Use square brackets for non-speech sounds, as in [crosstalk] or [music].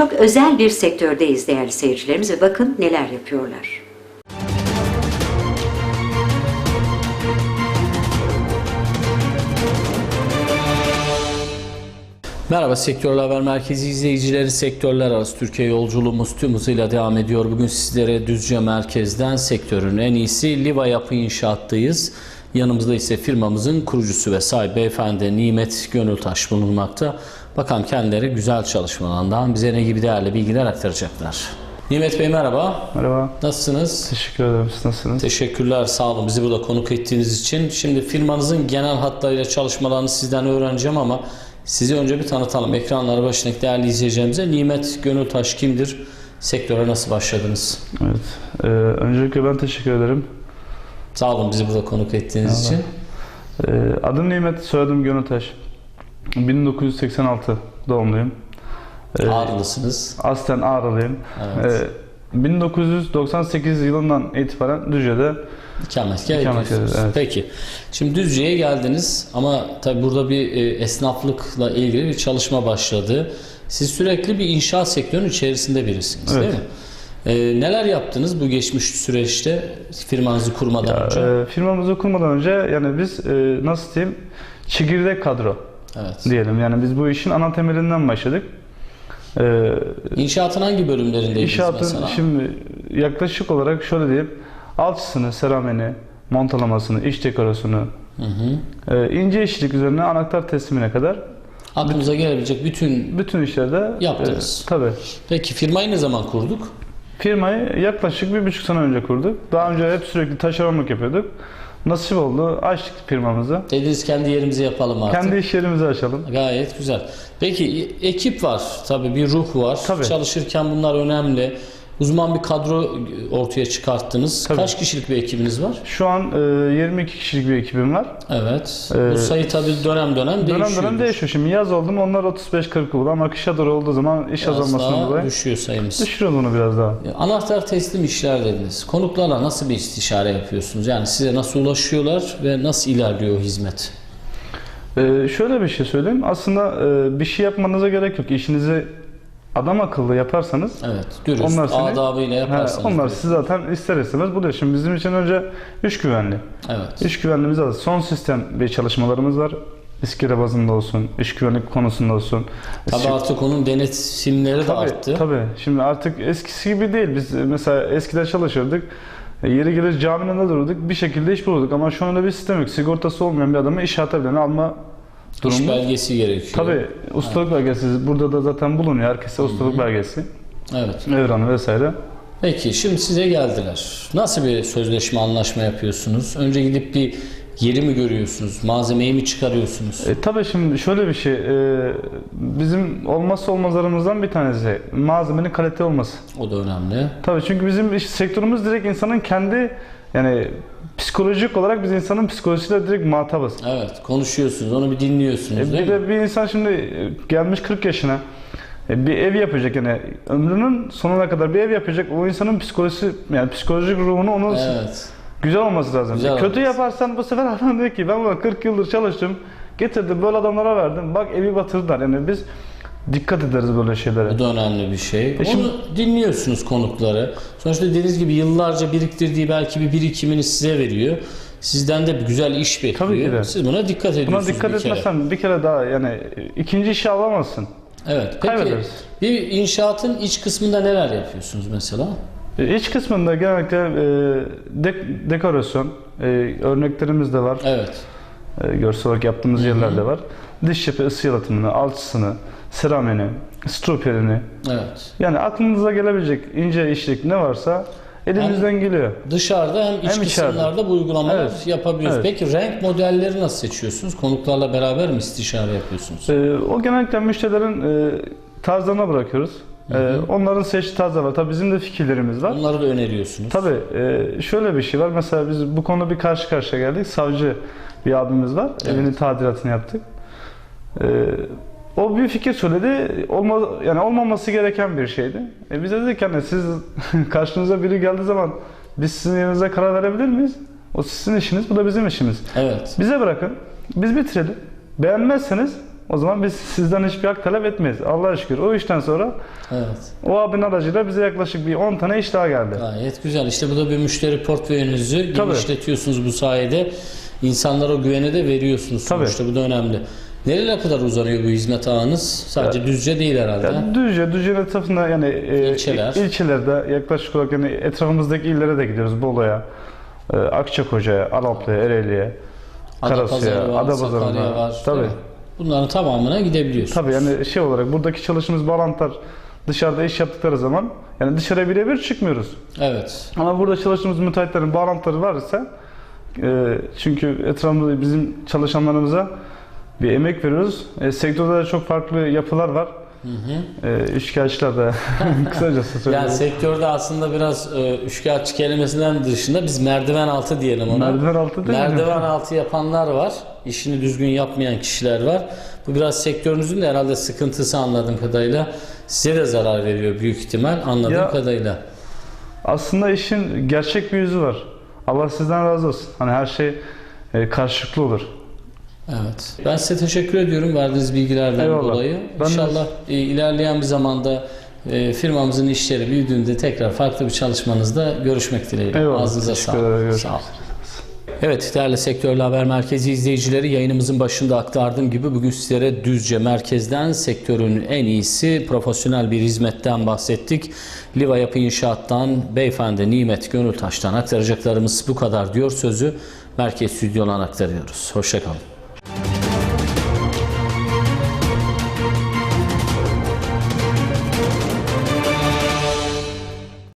Çok özel bir sektördeyiz değerli seyircilerimiz ve bakın neler yapıyorlar. Merhaba Sektörler Haber Merkezi izleyicileri. Sektörler arası Türkiye yolculuğumuz tüm hızıyla devam ediyor. Bugün sizlere Düzce Merkez'den sektörün en iyisi Liva Yapı İnşaat'tayız. Yanımızda ise firmamızın kurucusu ve sahibi beyefendi Nimet Gönültaş bulunmakta. Bakalım kendileri güzel çalışmalarından bize ne gibi değerli bilgiler aktaracaklar. Nimet Bey merhaba. Merhaba. Nasılsınız? Teşekkür ederim. Siz nasılsınız? Teşekkürler, sağ olun bizi burada konuk ettiğiniz için. Şimdi firmanızın genel hatlarıyla çalışmalarını sizden öğreneceğim ama sizi önce bir tanıtalım. Ekranları başındaki değerli izleyicilerimize Nimet Gönültaş kimdir? Sektöre nasıl başladınız? Evet. Ee, öncelikle ben teşekkür ederim. Sağ olun bizi burada konuk ettiğiniz için. Ee, adım Nimet, soyadım Gönültaş. 1986 doğumluyum. Ee, Ağrılısınız. aslen Ağrılıyım. Evet. Ee, 1998 yılından itibaren Düzce'de İkametgah ediyorsunuz. evet. Peki. Şimdi Düzce'ye geldiniz ama tabi burada bir e, esnaflıkla ilgili bir çalışma başladı. Siz sürekli bir inşaat sektörünün içerisinde birisiniz Evet. değil mi? E, neler yaptınız bu geçmiş süreçte firmanızı kurmadan önce? e, firmamızı kurmadan önce yani biz e, nasıl diyeyim çekirdek kadro evet. diyelim. Yani biz bu işin ana temelinden başladık. Ee, İnşaatın hangi bölümlerindeydiniz İnşaatın mesela? şimdi yaklaşık olarak şöyle diyeyim. Alçısını, serameni, montalamasını, iç dekorasyonu, Hı hı. e, ince işçilik üzerine anahtar teslimine kadar Aklınıza gelebilecek bütün... bütün işlerde Yaptınız. E, tabii. Peki firmayı ne zaman kurduk? Firmayı yaklaşık bir buçuk sene önce kurduk. Daha önce hep sürekli taşeronluk yapıyorduk. Nasip oldu. Açtık firmamızı. Dediniz kendi yerimizi yapalım artık. Kendi iş yerimizi açalım. Gayet güzel. Peki ekip var. Tabii bir ruh var. Tabii. Çalışırken bunlar önemli. Uzman bir kadro ortaya çıkarttınız. Tabii. Kaç kişilik bir ekibiniz var? Şu an e, 22 kişilik bir ekibim var. Evet. Ee, Bu sayı tabii dönem dönem değişiyor. Dönem dönem değişiyor. Şimdi yaz oldu mu onlar 35-40 oldu ama kışa doğru olduğu zaman iş Biraz azalmasından daha dolayı düşüyor sayımız. düşürüyoruz onu biraz daha. E, Anahtar teslim işler dediniz. Konuklarla nasıl bir istişare yapıyorsunuz? Yani size nasıl ulaşıyorlar ve nasıl ilerliyor hizmet? Ee, şöyle bir şey söyleyeyim. Aslında e, bir şey yapmanıza gerek yok. İşinizi adam akıllı yaparsanız Evet. Dürüst, Onlar seni- adabıyla he, yaparsanız. onlar diyor. sizi zaten ister istemez buluyor. Şimdi bizim için önce iş güvenliği. Evet. İş güvenliğimiz az. Son sistem bir çalışmalarımız var. İskele bazında olsun, iş güvenlik konusunda olsun. Tabii Şimdi- artık onun denetimleri de tabii, arttı. tabii. Şimdi artık eskisi gibi değil. Biz mesela eskiden çalışırdık. Yeri gelir caminin önünde dururduk. Bir şekilde iş bulurduk. Ama şu anda bir sistem yok. Sigortası olmayan bir adamı iş bile alma İş durumu. belgesi gerekiyor. Tabii ustalık belgesi burada da zaten bulunuyor. Herkese ustalık belgesi. Evet. Evranı vesaire. Peki şimdi size geldiler. Nasıl bir sözleşme anlaşma yapıyorsunuz? Önce gidip bir yeri mi görüyorsunuz? Malzemeyi mi çıkarıyorsunuz? E, tabii şimdi şöyle bir şey. e, bizim olmazsa olmazlarımızdan bir tanesi malzemenin kalite olması. O da önemli. Tabii çünkü bizim iş sektörümüz direkt insanın kendi yani psikolojik olarak biz insanın psikolojisiyle direkt muhatabız. Evet konuşuyorsunuz onu bir dinliyorsunuz E, değil bir mi? de bir insan şimdi e, gelmiş 40 yaşına e, bir ev yapacak yani ömrünün sonuna kadar bir ev yapacak o insanın psikolojisi yani psikolojik ruhunu onun Evet. güzel olması lazım. Güzel E, Kötü olması. yaparsan bu sefer [laughs] adam diyor ki ben buna 40 yıldır çalıştım getirdim böyle adamlara verdim bak evi batırdılar yani biz dikkat ederiz böyle şeylere. Bu da önemli bir şey. Onu E şimdi- dinliyorsunuz konukları. Sonuçta dediğiniz gibi yıllarca biriktirdiği belki bir birikimini size veriyor. Sizden de güzel iş bekliyor. Tabii ki de. Siz buna dikkat ediyorsunuz Buna dikkat bir kere. etmezsen bir kere daha yani ikinci işi alamazsın. Evet. Peki Kaybederiz. bir inşaatın iç kısmında neler yapıyorsunuz mesela? E, İç kısmında genellikle e, dek- dekorasyon e, örneklerimiz de var. Evet. E, görsel olarak yaptığımız yerler de var. Dış cephe ısı yalıtımını, alçısını, serameni, stroperini Evet. yani aklınıza gelebilecek ince işlik ne varsa elimizden geliyor. Dışarıda hem iç Hem içeride. kısımlarda bu uygulamalar Evet. yapabiliyoruz. Evet. Peki renk modelleri nasıl seçiyorsunuz? Konuklarla beraber mi istişare yapıyorsunuz? E, o genellikle müşterilerin e, tarzlarına bırakıyoruz. E, onların seçtiği tarzlar var. Tabii bizim de fikirlerimiz var. Onları da öneriyorsunuz. Tabii e, şöyle bir şey var. Mesela biz bu konuda bir karşı karşıya geldik. Savcı bir abimiz var. Evet. Evinin tadilatını yaptık. E, o bir fikir söyledi. Olma, yani olmaması gereken bir şeydi. E, biz de dedik hani siz [laughs] karşınıza biri geldiği zaman biz sizin yerinize karar verebilir miyiz? O sizin işiniz, bu da bizim işimiz. Evet. Bize bırakın. Biz bitirelim. Beğenmezseniz o zaman biz sizden hiçbir hak talep etmeyiz. Allah'a şükür. O işten sonra Evet. o abinin aracıyla bize yaklaşık bir 10 tane iş daha geldi. Gayet güzel. İşte bu da bir müşteri portföyünüzü Tabii. genişletiyorsunuz bu sayede. İnsanlara o güveni de veriyorsunuz Tabii. sonuçta. Bu da önemli. Nereye kadar uzanıyor bu hizmet ağınız? Sadece Düzce değil herhalde. Yani Düzce, Düzce'nin etrafında yani e, İlçeler. ilçelerde yaklaşık olarak yani etrafımızdaki illere de gidiyoruz. Bolu'ya, e, Akçakoca'ya, Araplı'ya, Ereğli'ye, Karasu'ya, Adapazarı var, Adapazarı'na. Var. Tabii. Bunların tamamına gidebiliyorsunuz. Tabii yani şey olarak buradaki çalıştığımız bağlantılar dışarıda iş yaptıkları zaman yani dışarıya birebir çıkmıyoruz. Evet. Ama burada çalıştığımız müteahhitlerin bağlantıları varsa e, çünkü etrafımızda bizim çalışanlarımıza bir emek veriyoruz. E, sektörde de çok farklı yapılar var. E, üçkağıtçılar da [laughs] kısacası Yani söyleyeyim. sektörde aslında biraz e, üçkağıtçı kelimesinden dışında biz merdiven altı diyelim ona. Merdiven altı değil mi? Merdiven altı yapanlar var. İşini düzgün yapmayan kişiler var. Bu biraz sektörünüzün de herhalde sıkıntısı anladığım kadarıyla. Size de zarar veriyor büyük ihtimal anladığım Ya- kadarıyla. Aslında işin gerçek bir yüzü var. Allah sizden razı olsun. Hani her şey e, karşılıklı olur. Evet. Ben size teşekkür ediyorum verdiğiniz bilgilerden Eyvallah. dolayı. Ben de- İnşallah e, ilerleyen bir zamanda e, firmamızın işleri büyüdüğünde tekrar farklı bir çalışmanızda görüşmek dileğiyle. Eyvallah. Ağzınıza sağlık. Sağ olun. Evet değerli Sektörlü Haber Merkezi izleyicileri yayınımızın başında aktardığım gibi bugün sizlere Düzce merkezden sektörün en iyisi profesyonel bir hizmetten bahsettik. Liva Yapı İnşaat'tan beyefendi Nimet Gönültaş'tan aktaracaklarımız bu kadar diyor sözü merkez stüdyodan aktarıyoruz. Hoşçakalın.